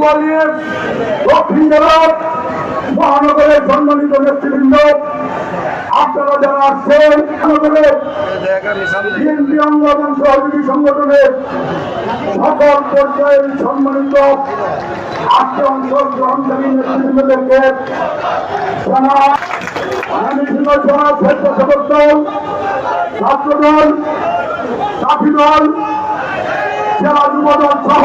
কোতোয়ালির দক্ষিণ জেলার মহানগরের সম্মানিত নেতৃবৃন্দ, আপনারা যারা আসছেন মহানগরের বিএনপি অঙ্গ এবং সহযোগী সংগঠনের সকল পর্যায়ের সম্মানিত আজকে অঞ্চল গ্রহণকারী নেতৃবৃন্দদেরকে জানা আগামী দিন জনাব স্বেচ্ছাসেবক দল, ছাত্রদল, সাথী দল, জেলা যুবদল সহ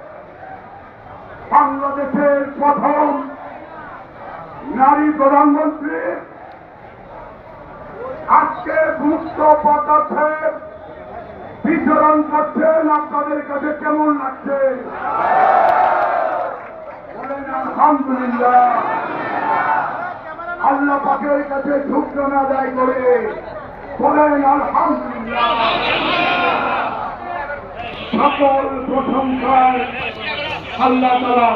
বাংলাদেশের প্রথম নারী প্রধানমন্ত্রী। আজকে মুক্ত পদার্থে বিচরণ করছেন। আপনাদের কাছে কেমন লাগছে? আলহামদুলিল্লাহ। আল্লাহ পাকের কাছে শুক্রানা আদায় করে। বলেন, আলহামদুলিল্লাহ। সকল প্রশংসায় আল্লাহ তালা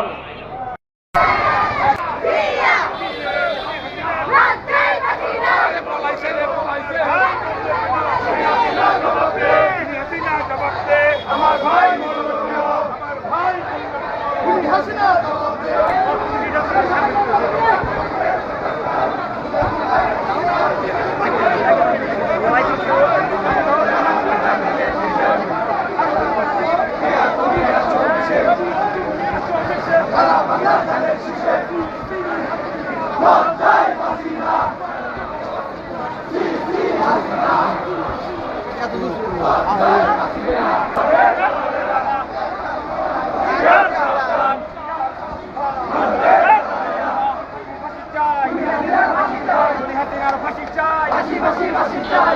আমার ভাই আমার ভাই চাই চাই চাই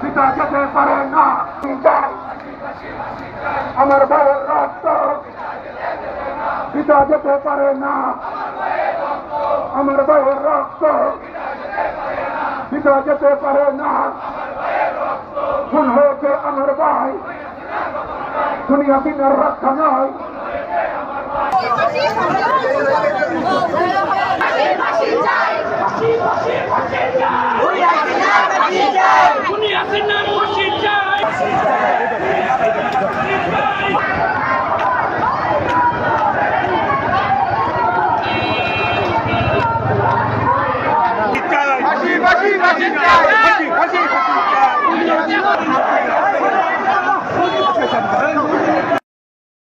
পিতা যেতে পারে না। আমার ভাইয়ের রক্ত পিতা যেতে পারে না। আমার ভাইয়ের রক্ত পিতা যেতে পারে না। খুন হয়েছে আমার ভাই দুনিয়া দিনের রক্ষা নয়। Yeah.